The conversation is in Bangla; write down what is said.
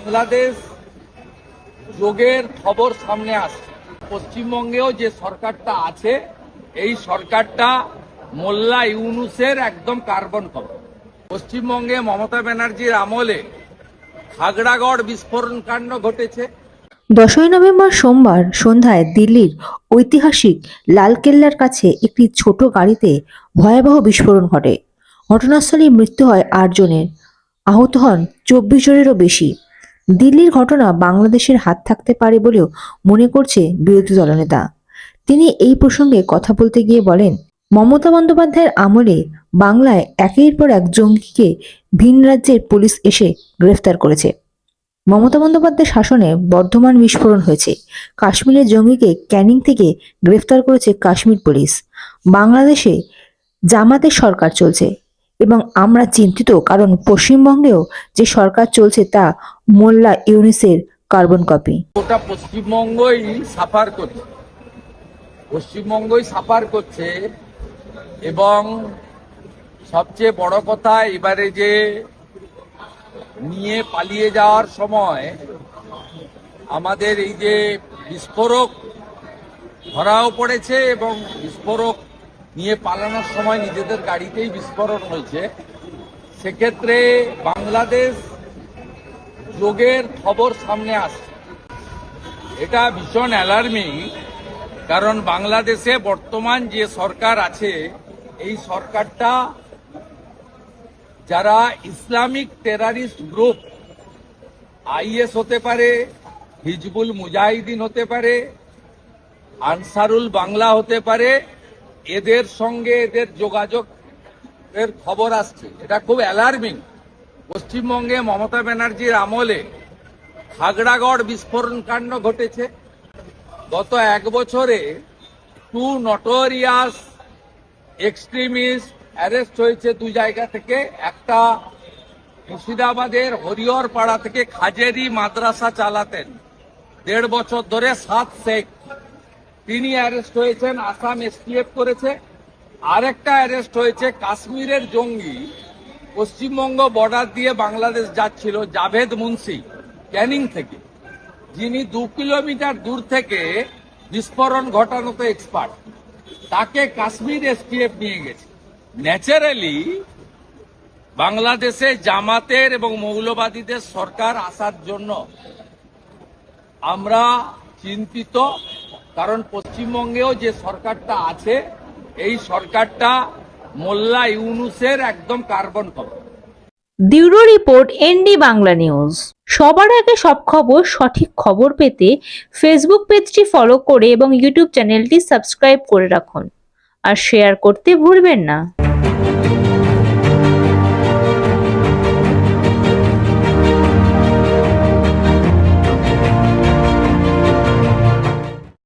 বাংলাদেশ যোগের খবর সামনে আসছে। পশ্চিমবঙ্গেও যে সরকারটা আছে, এই সরকারটা মোল্লা ইউনুসের একদম কার্বন খবর। পশ্চিমবঙ্গে মমতা ব্যানার্জির আমলে খাগড়াগড় বিস্ফোরণ কাণ্ড ঘটেছে। দশই নভেম্বর সোমবার সন্ধ্যায় দিল্লির ঐতিহাসিক লালকেল্লার কাছে একটি ছোট গাড়িতে ভয়াবহ বিস্ফোরণ ঘটে। ঘটনাস্থলে মৃত্যু হয় আটজনের। আহত হন চব্বিশ জনেরও বেশি। দিল্লির ঘটনা বাংলাদেশের হাত থাকতে পারে বলেও মনে করছে বিরোধী দলনেতা। তিনি এই প্রসঙ্গে কথা বলতে গিয়ে বলেন, মমতা বন্দ্যোপাধ্যায়ের আমলে বাংলায় একের পর এক জঙ্গিকে ভিন রাজ্যের পুলিশ এসে গ্রেফতার করেছে। মমতা বন্দ্যোপাধ্যায়ের শাসনে বর্ধমান বিস্ফোরণ হয়েছে। কাশ্মীরের জঙ্গিকে ক্যানিং থেকে গ্রেফতার করেছে কাশ্মীর পুলিশ। বাংলাদেশে জামাতের সরকার চলছে। এবং আমরা চিন্তিত কারণ পশ্চিমবঙ্গেও যে সরকার চলছে তা মোল্লা ইউনিসের কার্বন কপি। গোটা পশ্চিমবঙ্গই সাফার করছে। পশ্চিমবঙ্গই সাফার করছে এবং সবচেয়ে বড় কথা এবারে যে নিয়ে পালিয়ে যাওয়ার সময় আমাদের এই যে বিস্ফোরক ধরাও পড়েছে এবং বিস্ফোরক নিয়ে পালানোর সময় নিজেদের গাড়িতেই বিস্ফোরণ হয়েছে। সেক্ষেত্রে বাংলাদেশ যোগের খবর সামনে আসছে। এটা ভীষণ অ্যালার্মিং কারণ বাংলাদেশে বর্তমান যে সরকার আছে, এই সরকারটা যারা ইসলামিক টেরারিস্ট গ্রুপ আইএস হতে পারে, হিজবুল মুজাহিদিন হতে পারে, আনসারুল বাংলা হতে পারে এদের সঙ্গে এদের যোগাযোগ এর খবর আসছে। এটা খুব অ্যালার্মিং পশ্চিমবঙ্গে মমতা ব্যানার্জির আমলে খাগড়াগড় বিস্ফোরণ কাণ্ড ঘটেছে। গত এক বছরে টু নটোরিয়াস এক্সট্রিমিস্ট অ্যারেস্ট হয়েছে দু জায়গা থেকে। একটা মুর্শিদাবাদের হরিহর পাড়া থেকে খাজেরি মাদ্রাসা চালাতেন। দেড় বছর ধরে সাত শেখ। তিনি অ্যারেস্ট হয়েছেন, আসাম এসটিএফ করেছে। আরেকটা অ্যারেস্ট হয়েছে কাশ্মীরের জঙ্গি। পশ্চিমবঙ্গ বর্ডার দিয়ে বাংলাদেশ যাচ্ছিল জাভেদ মুন্সি ক্যানিং থেকে। যিনি দু কিলোমিটার দূর থেকে বিস্ফোরণ ঘটানোতে এক্সপার্ট তাকে কাশ্মীর এসটিএফ নিয়ে গেছে। ন্যাচারালি বাংলাদেশে জামাতের এবং মৌলবাদীদের সরকার আসার জন্য আমরা চিন্তিত কারণ পশ্চিমবঙ্গেও যে সরকারটা আছে, এই সরকারটা মোল্লা ইউনুসের একদম carbon copy bureau report ND Bangla news. সবার আগে সব খবর, সঠিক খবর পেতে ফেসবুক পেজটি ফলো করে এবং ইউটিউব চ্যানেলটি সাবস্ক্রাইব করে রাখুন। আর শেয়ার করতে ভুলবেন না।